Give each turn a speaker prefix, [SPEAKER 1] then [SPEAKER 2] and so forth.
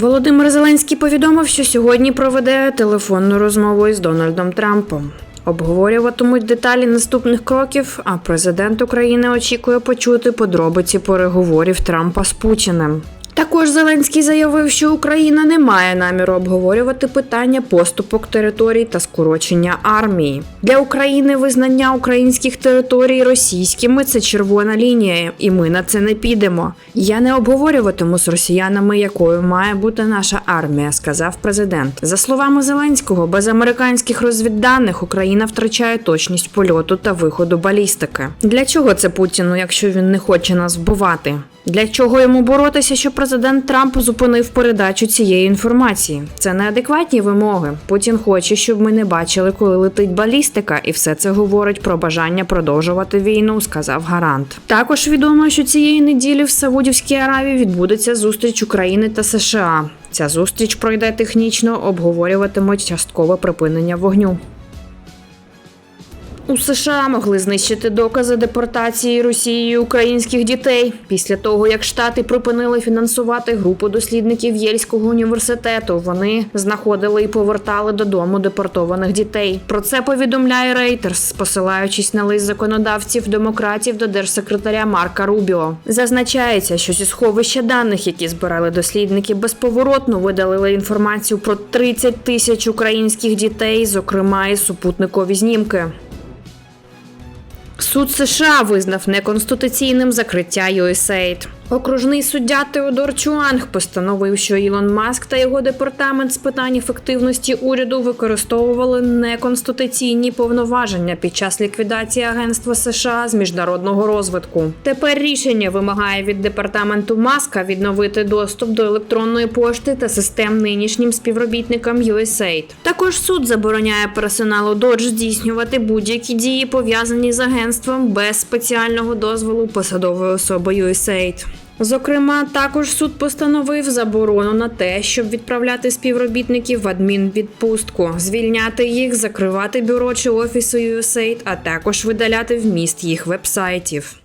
[SPEAKER 1] Володимир Зеленський повідомив, що сьогодні проведе телефонну розмову із Дональдом Трампом. Обговорюватимуть деталі наступних кроків, а президент України очікує почути подробиці переговорів Трампа з Путіним. Також Зеленський заявив, що Україна не має наміру обговорювати питання поступок територій та скорочення армії. Для України визнання українських територій російськими це червона лінія, і ми на це не підемо. Я не обговорюватиму з росіянами, якою має бути наша армія, сказав президент. За словами Зеленського, без американських розвідданих Україна втрачає точність польоту та виходу балістики. Для чого це Путіну, якщо він не хоче нас вбивати? Для чого йому боротися, що президент Трамп зупинив передачу цієї інформації? Це неадекватні вимоги. Путін хоче, щоб ми не бачили, коли летить балістика, і все це говорить про бажання продовжувати війну, сказав Гарант. Також відомо, що цієї неділі в Саудівській Аравії відбудеться зустріч України та США. Ця зустріч пройде технічно, обговорюватимуть часткове припинення вогню. У США могли знищити докази депортації Росією українських дітей після того, як штати припинили фінансувати групу дослідників Єльського університету. Вони знаходили і повертали додому депортованих дітей. Про це повідомляє Reuters, посилаючись на лист законодавців демократів до держсекретаря Марка Рубіо. Зазначається, що зі сховища даних, які збирали дослідники, безповоротно видалили інформацію про 30 тисяч українських дітей, зокрема і супутникові знімки. Суд США визнав неконституційним закриття USAID. Окружний суддя Теодор Чуанг постановив, що Ілон Маск та його департамент з питань ефективності уряду використовували неконституційні повноваження під час ліквідації агентства США з міжнародного розвитку. Тепер рішення вимагає від департаменту Маска відновити доступ до електронної пошти та систем нинішнім співробітникам USAID. Також суд забороняє персоналу Dodge здійснювати будь-які дії пов'язані з агентством без спеціального дозволу посадової особи USAID. Зокрема, також суд постановив заборону на те, щоб відправляти співробітників в адмінвідпустку, звільняти їх, закривати бюро чи офіси USAID, а також видаляти вміст їх вебсайтів.